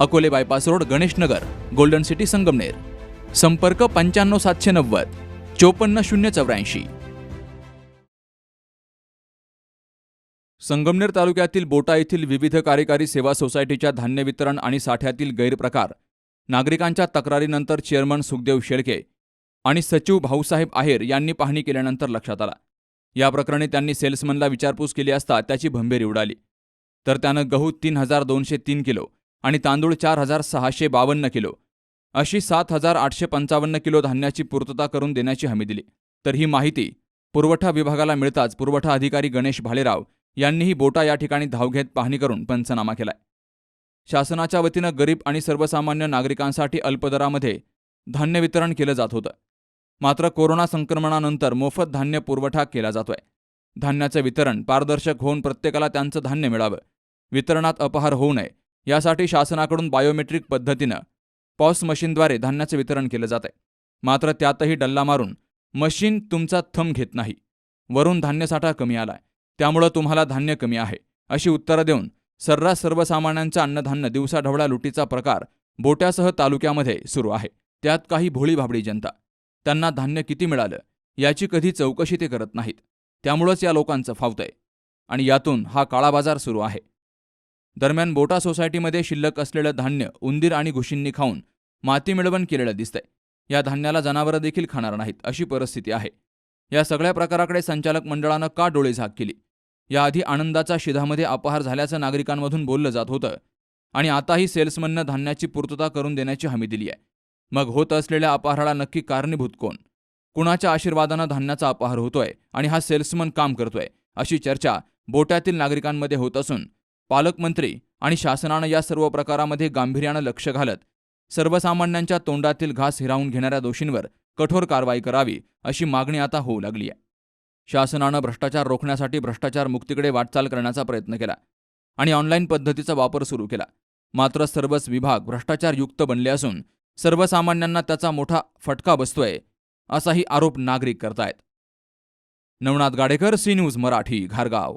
Akole bypass road Ganeshnagar golden city Sangamner. संपर्क पंच्याण्णव सातशे नव्वद चोपन्न शून्य चौऱ्याऐंशी. संगमनेर तालुक्यातील बोटा येथील विविध कार्यकारी सेवा सोसायटीच्या धान्य वितरण आणि साठ्यातील गैरप्रकार नागरिकांच्या तक्रारीनंतर चेअरमन सुखदेव शेळके आणि सचिव भाऊसाहेब आहेर यांनी पाहणी केल्यानंतर लक्षात आला. या प्रकरणी त्यांनी सेल्समनला विचारपूस केली असता त्याची भंभेरी उडाली. तर त्यानं गहू तीन हजार दोनशे तीन किलो आणि तांदूळ चार हजार सहाशे बावन्न किलो. अशी सात हजार आठशे पंचावन्न किलो धान्याची पूर्तता करून देण्याची हमी दिली. तर ही माहिती पुरवठा विभागाला मिळताच पुरवठा अधिकारी गणेश भालेराव यांनीही बोटा या ठिकाणी धाव घेत पाहणी करून पंचनामा केलाय. शासनाच्या वतीनं गरीब आणि सर्वसामान्य नागरिकांसाठी अल्पदरामध्ये धान्य वितरण केलं जात होतं. मात्र कोरोना संक्रमणानंतर मोफत धान्य पुरवठा केला जातोय. धान्याचं वितरण पारदर्शक होऊन प्रत्येकाला त्यांचं धान्य मिळावं. वितरणात अपहार होऊ नये. यासाठी शासनाकडून बायोमेट्रिक पद्धतीनं पॉस मशीनद्वारे धान्याचं वितरण केलं जात आहे मात्र त्यातही डल्ला मारून मशीन तुमचा थंब घेत नाही. वरून धान्यसाठा कमी आलाय. त्यामुळं तुम्हाला धान्य कमी आहे अशी उत्तरं देऊन सर्रास सर्वसामान्यांचं अन्नधान्य दिवसाढवळा लुटीचा प्रकार बोट्यासह तालुक्यामध्ये सुरू आहे. त्यात काही भोळी भाबडी जनता. त्यांना धान्य किती मिळालं याची कधी चौकशी ते करत नाहीत. त्यामुळंच या लोकांचं फावतंय. आणि यातून हा काळाबाजार सुरू आहे. दरम्यान बोटा सोसायटीमध्ये शिल्लक असलेलं धान्य उंदीर आणि घुशींनी खाऊन माती मिळवण केलेलं दिसतंय. या धान्याला जनावरं देखील खाणार नाहीत अशी परिस्थिती आहे. या सगळ्या प्रकाराकडे संचालक मंडळानं का डोळे झाक केली? याआधी आनंदाचा शिधामध्ये अपहार झाल्याचं नागरिकांमधून बोललं जात होतं आणि आताही सेल्समननं धान्याची पूर्तता करून देण्याची हमी दिली आहे. मग होत असलेल्या अपहाराला नक्की कारणीभूत कोण? कुणाच्या आशीर्वादानं धान्याचा अपहार होतोय आणि हा सेल्समन काम करतोय अशी चर्चा बोट्यातील नागरिकांमध्ये होत असून पालकमंत्री आणि शासनानं या सर्व प्रकारामध्ये गांभीर्यानं लक्ष घालत सर्वसामान्यांच्या तोंडातील घास हिरावून घेणाऱ्या दोषींवर कठोर कारवाई करावी अशी मागणी आता होऊ लागली आहे. शासनानं भ्रष्टाचार रोखण्यासाठी भ्रष्टाचार मुक्तीकडे वाटचाल करण्याचा प्रयत्न केला आणि ऑनलाईन पद्धतीचा वापर सुरू केला. मात्र सर्वच विभाग भ्रष्टाचारयुक्त बनले असून सर्वसामान्यांना त्याचा मोठा फटका बसतोय असाही आरोप नागरिक करतायत. Navnath Gadekar C news Marathi घारगाव.